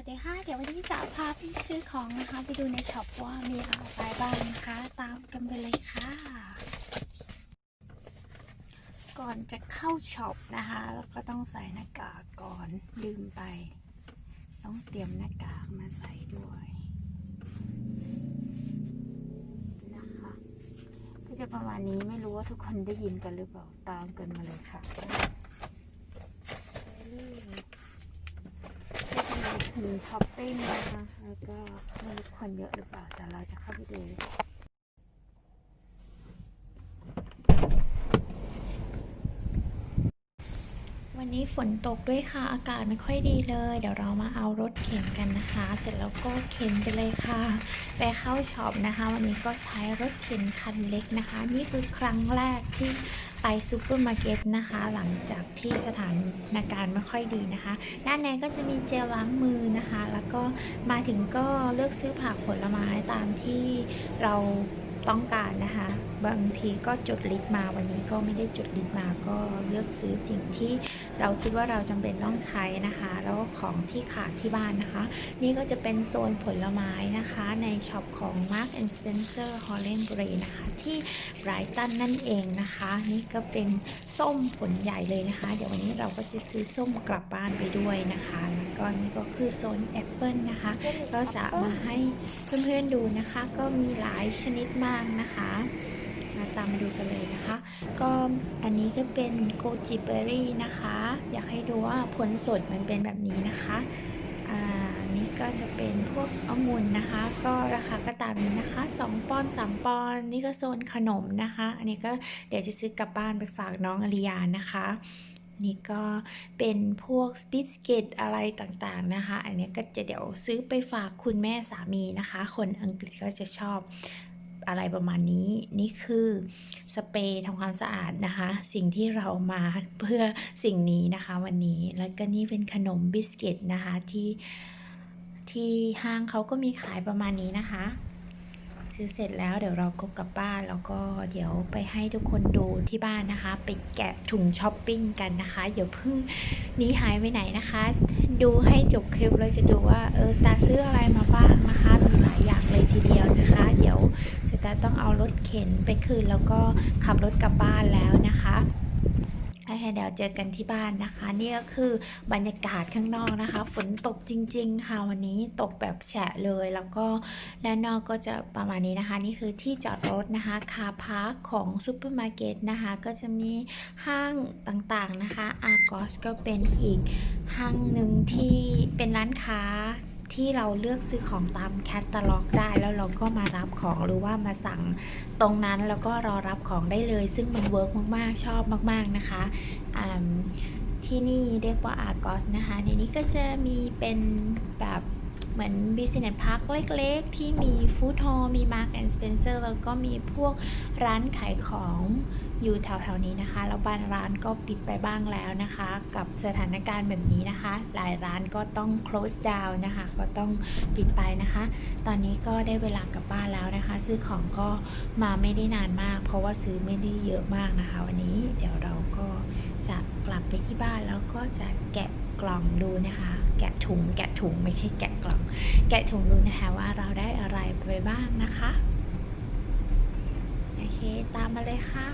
วัสดีค่ะ เดี๋ยววันนี้จะพาไปซื้อของนะคะ ไปดูในช็อปว่ามีอะไรบ้างนะคะ ตามกันไปเลยค่ะ ก่อนจะเข้าช็อปนะคะเราก็ต้องใส่หน้ากากก่อนลืมไป ต้องเตรียมหน้ากากมาใส่ด้วยนะคะก็จะประมาณนี้ไม่รู้ว่าทุกคนได้ยินกันหรือเปล่าตามกันมาเลยค่ะไปเลย ก็จะ มีถึงช้อปปิ้งนะคะแล้วก็ไม่รู้คนเยอะหรือเปล่าแต่เราจะเข้าไปดูวันนี้ฝนตกด้วยค่ะ อากาศไม่ค่อยดีเลย เดี๋ยวเรามาเอารถเข็นกันนะคะ เสร็จแล้วก็เข็นไปเลยค่ะ ไปเข้าช็อปนะคะ วันนี้ก็ใช้รถเข็นคันเล็กนะคะ นี่คือครั้งแรกที่ ไปซูเปอร์มาร์เก็ตนะคะ หลังจากที่สถานการณ์ไม่ค่อยดีนะคะ ด้านในก็จะมีเจลล้างมือนะคะ แล้วก็มาถึงก็เลือกซื้อผักผลไม้ตามที่เราต้องการนะคะ บางทีก็จดลิสต์มาวันนี้ก็ไม่ได้จดลิสต์มาก็เลือกซื้อสิ่งที่เราคิดว่าเราจำเป็นต้องใช้นะคะ แล้วก็ของที่ขาดที่บ้านนะคะ นี่ก็จะเป็นโซนผลไม้นะคะ ในช็อปของ Mark and Spencer Holland Bray นะคะ ที่ไบรตันนั่นเองนะคะ นี่ก็เป็นส้มผลใหญ่เลยนะคะ เดี๋ยววันนี้เราก็จะซื้อส้มกลับบ้านไปด้วยนะคะแล้วก็นี่ก็คือโซนแอปเปิลนะคะ ก็จะมาให้เพื่อนๆดูนะคะ ก็มีหลายชนิดมากนะคะมา ตามมาดูกันเลยนะคะ ก็อันนี้ก็เป็นโกจิเบอรี่นะคะ อยากให้ดูว่าผลสดมันเป็นแบบนี้นะคะอ่านี่ก็จะเป็นพวกองุ่นนะคะ ก็ราคาก็ตามนี้นะคะ 2ปอนด์3ปอนด์นี่ก็โซนขนมนะคะ อันนี้ก็เดี๋ยวจะซื้อกลับบ้านไปฝากน้องอริยานะคะนี่ก็เป็นพวกบิสเกตอะไรต่างๆนะคะ อันนี้ก็จะเดี๋ยวซื้อไปฝากคุณแม่สามีนะคะ คนอังกฤษก็จะชอบ อะไรประมาณนี้ นี่คือสเปรย์ทำความสะอาดนะคะ สิ่งที่เรามาเพื่อสิ่งนี้นะคะวันนี้แล้วก็นี่เป็นขนมบิสกิตนะคะที่ที่ห้างเขาก็มีขายประมาณนี้นะคะซื้อเสร็จแล้วเดี๋ยวเราก็กลับบ้านแล้วก็เดี๋ยวไปให้ทุกคนดูที่บ้านนะคะไปแกะถุงช้อปปิ้งกันนะคะอย่าเพิ่งนีหายไปไหนนะคะ ดูให้จบคลิปเราจะดูว่าเออสตาร์ซื้ออะไรมาบ้างนะคะมีหลายอย่างเลยทีเดียวนะคะ เดี๋ยว สตาร์ต้องเอารถเข็นไปคืนแล้วก็ขับรถกลับบ้านแล้วนะคะโอเคเดี๋ยวเจอกันที่บ้านนะคะ นี่ก็คือบรรยากาศข้างนอกนะคะ ฝนตกจริง ๆ ค่ะวันนี้ตกแบบแฉะเลย แล้วก็ด้านนอกก็จะประมาณนี้นะคะ นี่คือที่จอดรถนะคะ คาพาร์คของซูเปอร์มาร์เก็ตนะคะ ก็จะมีห้างต่างๆนะคะอาร์กอสก็เป็นอีกห้างหนึ่งที่เป็นร้านค้า ที่เราเลือกซื้อของตามแคตตาล็อกได้ แล้วเราก็มารับของหรือว่ามาสั่งตรงนั้นแล้วก็รอรับของได้เลย ซึ่งมันเวิร์กมากๆ ชอบมาก ๆ นะคะที่นี่เรียกว่าอาร์กอสนะคะ ในนี้ก็จะมีเป็นแบบเหมือน Business Park เล็กๆ ที่มี Food Hall มี Mark and Spencer แล้วก็มีพวกร้านขายของ อยู่แถวๆนี้นะคะ แล้วบางร้านก็ปิดไปบ้างแล้วนะคะ กับสถานการณ์แบบนี้นะคะ หลายร้านก็ต้อง close down นะคะ ก็ต้องปิดไปนะคะ ตอนนี้ก็ได้เวลากลับบ้านแล้วนะคะ ซื้อของก็มาไม่ได้นานมาก เพราะว่าซื้อไม่ได้เยอะมากนะคะ วันนี้เดี๋ยวเราก็จะกลับไปที่บ้านแล้วก็จะแกะกล่องดูนะคะ แกะถุง แกะถุงไม่ใช่แกะกล่อง แกะถุงดูนะคะว่าเราได้อะไรไปบ้างนะคะ โอเค ตามมาเลยค่ะ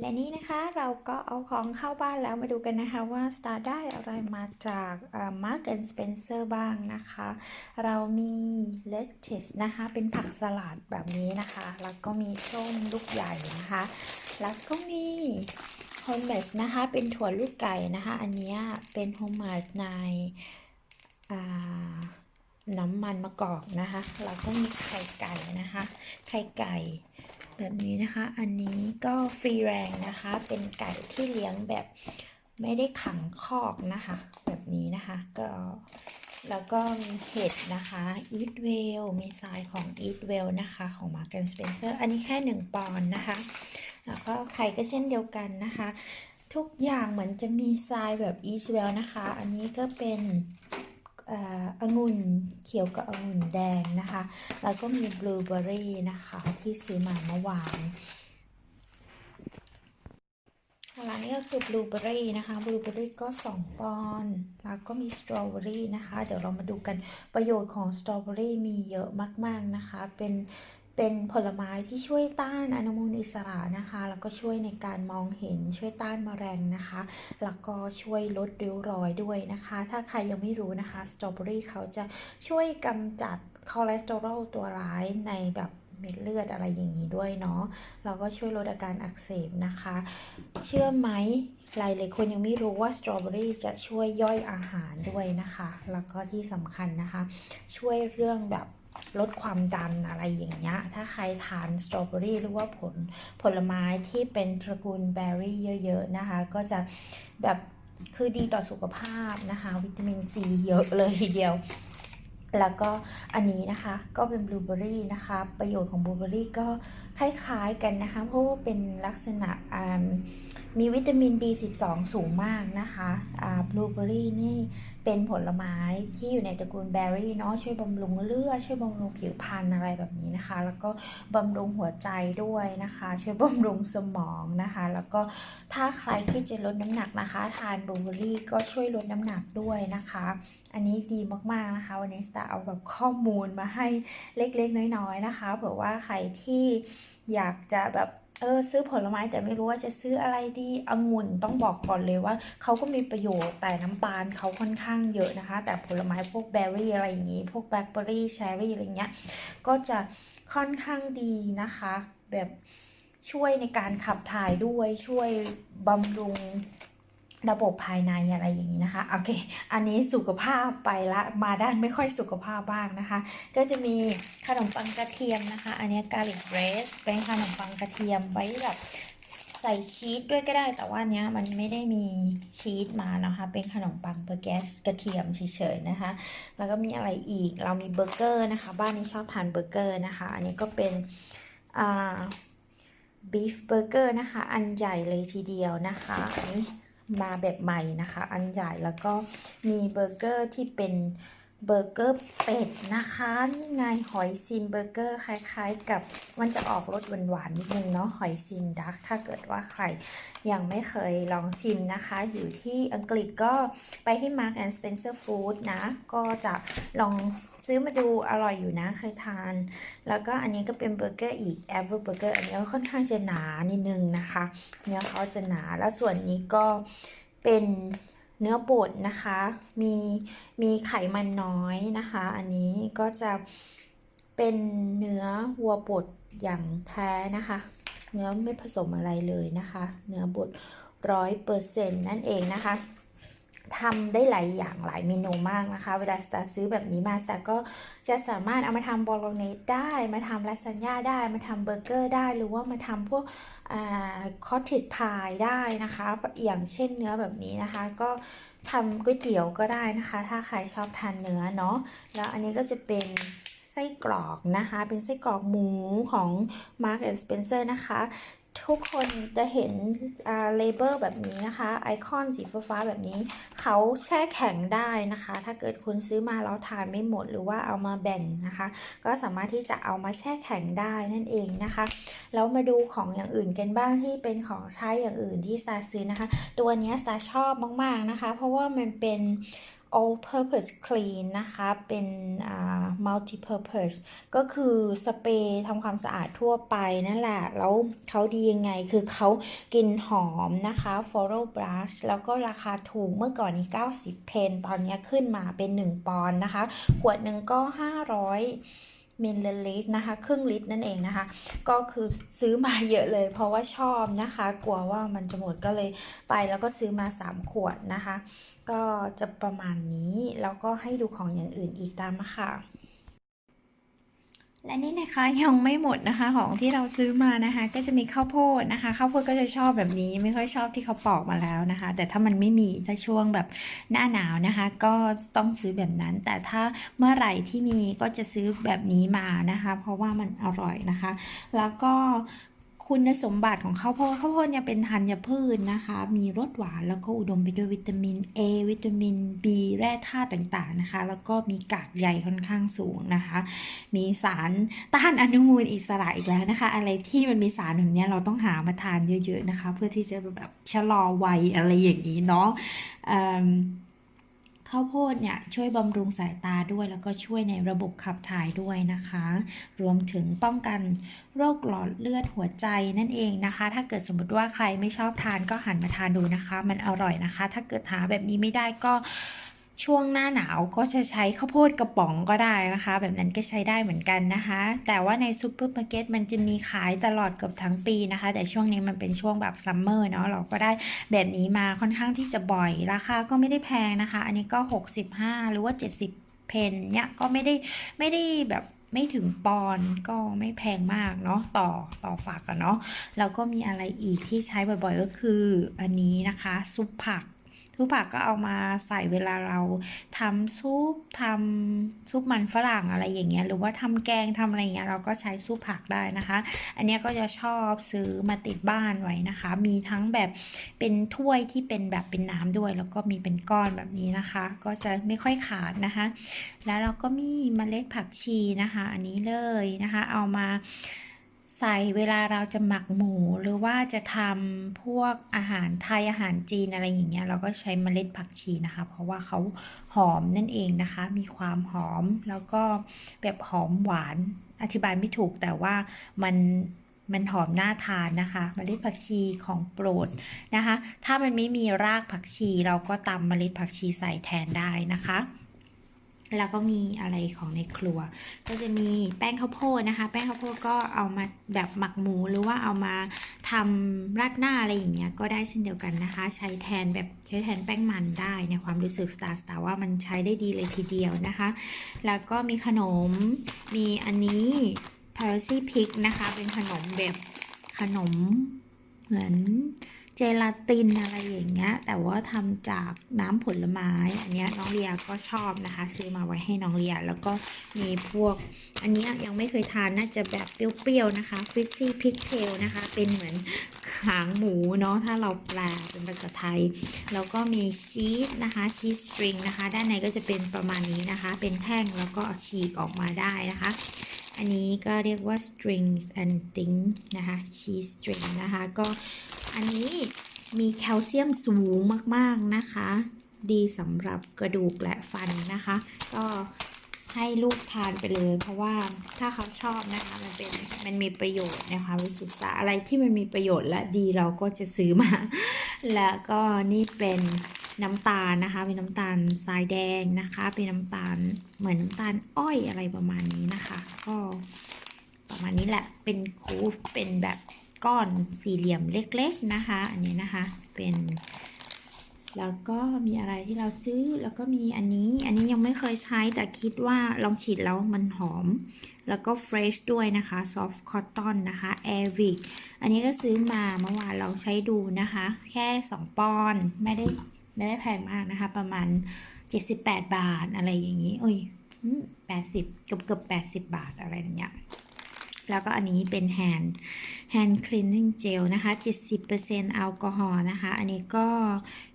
และนี่นะคะเราก็เอาของเข้าบ้านแล้วมาดูกันนะคะว่า Star ได้อะไรมาจาก Mark and Spencer บ้างนะคะ เรามี lettuce นะคะ เป็นผักสลัดแบบนี้นะคะ แล้วก็มีส้มลูกใหญ่นะคะ แล้วก็มี h o m e s นะคะ เป็นถั่วลูกไก่นะคะ อันนี้เป็น h o m e s ในน้ำมันมะกอกนะคะ แล้วก็มีไข่ไก่นะคะ ไข่ไก่ แบบนี้นะคะ อันนี้ก็ฟรีแรงนะคะ เป็นไก่ที่เลี้ยงแบบไม่ได้ขังคอกนะคะ แบบนี้นะคะ ก็แล้วก็มีเห็ดนะคะ Eat Well มีทรายของ Eat Well นะคะ ของ Mark and Spencer อันนี้แค่ 1 ปอนด์นะคะ แล้วก็ไข่ก็เช่นเดียวกันนะคะ ทุกอย่างเหมือนจะมีทรายแบบ Eat Well นะคะ อันนี้ก็เป็น องุ่นเขียวกับองุ่นแดงนะคะ แล้วก็มีบลูเบอร์รี่นะคะที่ซื้อมาเมื่อวานร้านนี้ก็คือบลูเบอรี่นะคะบลูเบอรี่ก็ 2 ปอนด์แล้วก็มีสตรอเบอรี่นะคะ เดี๋ยวเรามาดูกันประโยชน์ของสตรอเบอรี่มีเยอะมาก ๆ นะคะ เป็น เป็นผลไม้ที่ช่วยต้านอนุมูลอิสระนะคะ แล้วก็ช่วยในการมองเห็นช่วยต้านมแมลงนะคะ แล้วก็ช่วยลดริ้วรอยด้วยนะคะ ถ้าใครยังไม่รู้นะคะสตรอเบอรี่เขาจะช่วยกำจัดคอเลสเตอรอลตัวร้ายในแบบเม็ดเลือดอะไรอย่างนี้ด้วยเนาะแล้วก็ช่วยลดอาการอักเสบนะคะ เชื่อไหมหลายหลายคนยังไม่รู้ว่าสตรอเบอรี่จะช่วยย่อยอาหารด้วยนะคะ แล้วก็ที่สำคัญนะคะ ช่วยเรื่องแบบ ลดความดันอะไรอย่างเงี้ย ถ้าใครทานสตรอเบอรี่หรือว่าผลผลไม้ที่เป็นตระกูลเบอร์รี่เยอะ ๆ นะคะ ก็จะแบบคือดีต่อสุขภาพนะคะ วิตามินซีเยอะเลยทีเดียว แล้วก็อันนี้นะคะก็เป็นบลูเบอรี่นะคะ ประโยชน์ของบลูเบอรี่ก็คล้ายๆกันนะคะ เพราะว่าเป็นลักษณะอ่า มีวิตามิน B12 สูงมากนะคะบลูเบอรี่นี่เป็นผลไม้ที่อยู่ในตระกูลเบร์รี่เนาะช่วยบำรุงเลือดช่วยบำรุงผิวพรรณอะไรแบบนี้นะคะ แล้วก็บำรุงหัวใจด้วยนะคะ ช่วยบำรุงสมองนะคะ แล้วก็ถ้าใครที่จะลดน้ำหนักนะคะ ทานบลูเบอรี่ก็ช่วยลดน้ำหนักด้วยนะคะ อันนี้ดีมากๆนะคะ วันนี้สตาร์เอาแบบข้อมูลมาให้เล็กๆ น้อยๆนะคะ เผื่อว่าใครที่อยากจะแบบ เออซื้อผลไม้แต่ไม่รู้ว่าจะซื้ออะไรดีองุ่นต้องบอกก่อนเลยว่าเขาก็มีประโยชน์แต่น้ำตาลเขาค่อนข้างเยอะนะคะ แต่ผลไม้พวกเบอร์รี่อะไรอย่างนี้ พวกแบล็คเบอร์รี่เชอร์รี่อะไรเงี้ยก็จะค่อนข้างดีนะคะ แบบช่วยในการขับถ่ายด้วยช่วยบำรุง ระบบภายในอะไรอย่างนี้นะคะ โอเค อันนี้สุขภาพไปละ มาด้านไม่ค่อยสุขภาพบ้างนะคะ ก็จะมีขนมปังกระเทียมนะคะ อันนี้กาลิกเบรสเป็นขนมปังกระเทียมไว้แบบใส่ชีสด้วยก็ได้ แต่ว่าเนี้ยมันไม่ได้มีชีสมานะคะ เป็นขนมปังเบอร์แกสกระเทียมเฉยๆนะคะ แล้วก็มีอะไรอีก เรามีเบอร์เกอร์นะคะ บ้านนี้ชอบทานเบอร์เกอร์นะคะ อันนี้ก็เป็นอ่าบีฟเบอร์เกอร์นะคะ อันใหญ่เลยทีเดียวนะคะอันนี้ มาแบบใหม่นะคะ อันใหญ่แล้วก็มีเบอร์เกอร์ที่เป็นเบอร์เกอร์เป็ดนะคะนี่ไงหอยซินเบอร์เกอร์คล้าย ๆ กับมันจะออกรสหวานๆนิดนึงเนาะหอยซินดักถ้าเกิดว่าใครยังไม่เคยลองชิมนะคะ อยู่ที่อังกฤษก็ไปที่ Mark and Spencer Food นะ ก็จะลอง ซื้อมาดูอร่อยอยู่นะเคยทาน แล้วก็อันนี้ก็เป็นเบอร์เกอร์อีก e v e r Burger อันนี้ก็ค่อนข้างจะหนานิดนึงนะคะเนื้อเขาจะหนาแล้วส่วนนี้ก็เป็นเนื้อบดนะคะ มีมีไขมันน้อยนะคะ อันนี้ก็จะเป็นเนื้อวัวบดอย่างแท้นะคะ เนื้อไม่ผสมอะไรเลยนะคะ เนื้อบดร้อยเปอร์เซ็นต์นั่นเองนะคะ ทำได้หลายอย่างหลายเมนูมากนะคะ เวลาสตาร์ซื้อแบบนี้มาสตาร์ก็จะสามารถเอามาทำบอลโลเนสได้มาทำลาซานญ่าได้มาทำเบอร์เกอร์ได้หรือว่ามาทำพวกคอตติดพายได้นะคะ อย่างเช่นเนื้อแบบนี้นะคะ ก็ทำก๋วยเตี๋ยวก็ได้นะคะ ถ้าใครชอบทานเนื้อเนาะแล้วอันนี้ก็จะเป็นไส้กรอกนะคะ เป็นไส้กรอกหมูของ Mark and Spencer นะคะ ทุกคนจะเห็นเลเบอร์แบบนี้นะคะ ไอคอนสีฟ้าๆแบบนี้ เขาแช่แข็งได้นะคะ ถ้าเกิดคุณซื้อมาแล้วทานไม่หมดหรือว่าเอามาแบ่งนะคะ ก็สามารถที่จะเอามาแช่แข็งได้นั่นเองนะคะแล้วมาดูของอย่างอื่นกันบ้างที่เป็นของใช้อย่างอื่นที่สตาซื้อนะคะ ตัวนี้สตาชอบมากๆนะคะ เพราะว่ามันเป็น all purpose clean นะคะ เป็น multi purpose ก็คือสเปรย์ทำความสะอาดทั่วไปนั่นแหละ แล้วเขาดียังไง คือเขากลิ่นหอมนะคะ floral brush แล้วก็ราคาถูกเมื่อก่อนนี้ 90 เพน ตอนนี้ขึ้นมาเป็น 1 ปอนด์นะคะ ขวดหนึ่งก็ 500 มิลลิลิตรนะคะ ครึ่งลิตรนั่นเองนะคะ ก็คือซื้อมาเยอะเลย เพราะว่าชอบนะคะ กลัวว่ามันจะหมดก็เลยไปแล้วก็ซื้อมา 3 ขวดนะคะ ก็จะประมาณนี้ แล้วก็ให้ดูของอย่างอื่นอีกตามมาค่ะ และนี่นะคะยังไม่หมดนะคะของที่เราซื้อมานะคะ ก็จะมีข้าวโพดนะคะข้าวโพดก็จะชอบแบบนี้ไม่ค่อยชอบที่เขาปอกมาแล้วนะคะ แต่ถ้ามันไม่มีถ้าช่วงแบบหน้าหนาวนะคะ ก็ต้องซื้อแบบนั้น แต่ถ้าเมื่อไหร่ที่มีก็จะซื้อแบบนี้มานะคะ เพราะว่ามันอร่อยนะคะ แล้วก็ คุณสมบัติของข้าวโพดข้าวโพดเนี่ยเป็นธัญพืชนะคะ มีรสหวานแล้วก็อุดมไปด้วยวิตามิน A วิตามิน B แร่ธาตุต่างๆนะคะ แล้วก็มีกากใยค่อนข้างสูงนะคะ มีสารต้านอนุมูลอิสระอีกแล้วนะคะ อะไรที่มันมีสารแบบเนี้ยเราต้องหามาทานเยอะๆนะคะ เพื่อที่จะแบบชะลอวัยอะไรอย่างนี้เนาะ ข้าวโพดเนี่ยช่วยบำรุงสายตาด้วย แล้วก็ช่วยในระบบขับถ่ายด้วยนะคะ รวมถึงป้องกันโรคหลอดเลือดหัวใจนั่นเองนะคะ ถ้าเกิดสมมติว่าใครไม่ชอบทานก็หันมาทานดูนะคะ มันอร่อยนะคะ ถ้าเกิดหาแบบนี้ไม่ได้ก็ ช่วงหน้าหนาวก็จะใช้ข้าวโพดกระป๋องก็ได้นะคะ แบบนั้นก็ใช้ได้เหมือนกันนะคะ แต่ว่าในซูเปอร์มาร์เก็ตมันจะมีขายตลอดเกือบทั้งปีนะคะ แต่ช่วงนี้มันเป็นช่วงแบบซัมเมอร์เนาะเราก็ได้แบบนี้มาค่อนข้างที่จะบ่อย ราคาก็ไม่ได้แพงนะคะ อันนี้ก็ 65 หรือว่า 70 เพนเนี่ยก็ไม่ได้ไม่ได้แบบไม่ถึงปอนก็ไม่แพงมากเนาะต่อต่อฝากกันเนาะแล้วก็มีอะไรอีกที่ใช้บ่อยๆก็คืออันนี้นะคะ ซุปผัก ทุกผักก็เอามาใส่เวลาเราทำซุปทำซุปมันฝรั่งอะไรอย่างเงี้ยหรือว่าทำแกงทำอะไรเงี้ยเราก็ใช้ซุปผักได้นะคะ อันเนี้ยก็จะชอบซื้อมาติดบ้านไว้นะคะ มีทั้งแบบเป็นถ้วยที่เป็นแบบเป็นน้ำด้วย แล้วก็มีเป็นก้อนแบบนี้นะคะ ก็จะไม่ค่อยขาดนะคะ แล้วเราก็มีเมล็ดผักชีนะคะ อันนี้เลยนะคะ เอามา ใส่เวลาเราจะหมักหมูหรือว่าจะทำพวกอาหารไทยอาหารจีนอะไรอย่างเงี้ยเราก็ใช้เมล็ดผักชีนะคะ เพราะว่าเขาหอมนั่นเองนะคะ มีความหอมแล้วก็แบบหอมหวานอธิบายไม่ถูกแต่ว่ามันมันหอมน่าทานนะคะเมล็ดผักชีของโปรดนะคะ ถ้ามันไม่มีรากผักชีเราก็ตำเมล็ดผักชีใส่แทนได้นะคะ แล้วก็มีอะไรของในครัว ก็จะมีแป้งข้าวโพดนะคะ แป้งข้าวโพดก็เอามาแบบหมักหมูหรือว่าเอามาทำราดหน้าอะไรอย่างเงี้ยก็ได้เช่นเดียวกันนะคะ ใช้แทนแบบใช้แทนแป้งมันได้ในความรู้สึกสตาร์สตาร์ว่ามันใช้ได้ดีเลยทีเดียวนะคะ แล้วก็มีขนมมีอันนี้ p a r s y Pig นะคะ เป็นขนมแบบขนมเหมือน เจลาตินอะไรอย่างเงี้ย แต่ว่าทำจากน้ำผลไม้ อันเนี้ยน้องเลียก็ชอบนะคะ ซื้อมาไว้ให้น้องเลีย แล้วก็มีพวก อันนี้ยยังไม่เคยทานน่าจะแบบเปรี้ยวๆนะคะฟิซซี่พิกเทลนะคะ เป็นเหมือนหางหมูเนาะถ้าเราแปลเป็นภาษาไทย แล้วก็มีชีสนะคะชีสสตริงนะคะ ด้านในก็จะเป็นประมาณนี้นะคะ เป็นแท่งแล้วก็ฉีกออกมาได้นะคะอันนี้ก็เรียกว่า strings and things นะคะ cheese string นะคะ ก็ อันนี้มีแคลเซียมสูงมากๆนะคะ ดีสำหรับกระดูกและฟันนะคะ ก็ให้ลูกทานไปเลย เพราะว่าถ้าเขาชอบนะคะมันเป็นมันมีประโยชน์ในความรู้สึกษาอะไรที่มันมีประโยชน์และดีเราก็จะซื้อมา แล้วก็นี่เป็นน้ำตาลนะคะ เป็นน้ำตาลทรายแดงนะคะ เป็นน้ำตาลเหมือนน้ำตาลอ้อยอะไรประมาณนี้นะคะ ก็ประมาณนี้แหละเป็นคูฟเป็นแบบ ก้อนสี่เหลี่ยมเล็กๆนะคะ อันนี้นะคะเป็น แล้วก็มีอะไรที่เราซื้อแล้วก็มีอันนี้อันนี้ยังไม่เคยใช้แต่คิดว่าลองฉีดแล้วมันหอม แล้วก็ fresh ด้วยนะคะ soft cotton นนะคะ airwick อันนี้ก็ซื้อมาเมื่อวานเราใช้ดูนะคะ แค่ 2 ปอนด์ไม่ได้ไม่ได้แพงมากนะคะ ประมาณ 78 บาทอะไรอย่างนี้โอ้ย80เกือบเกือบ80 บาทอะไรอย่างเงี้ย แล้วก็อันนี้เป็น hand hand cleaning gel นะคะ 70%แอลกอฮอล์นะคะ อันนี้ก็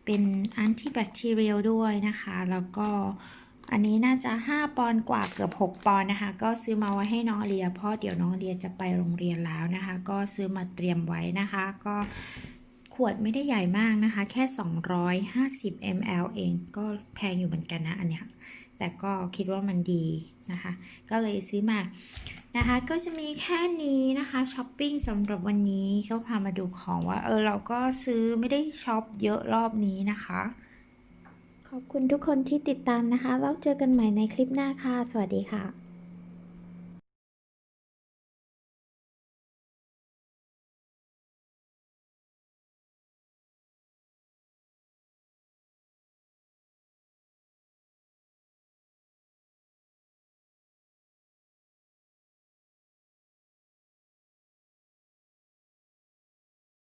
เป็น antibacterial ด้วยนะคะ แล้วก็อันนี้น่าจะ 5 ปอนด์กว่าเกือบ 6 ปอนด์นะคะ ก็ซื้อมาไว้ให้น้องเลีย เพราะเดี๋ยวน้องเลียจะไปโรงเรียนแล้วนะคะ ก็ซื้อมาเตรียมไว้นะคะ ก็ขวดไม่ได้ใหญ่มากนะคะ แค่ 250 ml เอง ก็แพงอยู่เหมือนกันนะอันเนี้ยแต่ก็คิดว่ามันดีนะคะ ก็เลยซื้อมา นะคะก็จะมีแค่นี้นะคะช้อปปิ้งสำหรับวันนี้ก็พามาดูของว่าเออเราก็ซื้อไม่ได้ช็อปเยอะรอบนี้นะคะ ขอบคุณทุกคนที่ติดตามนะคะ แล้วเจอกันใหม่ในคลิปหน้าค่ะ สวัสดีค่ะ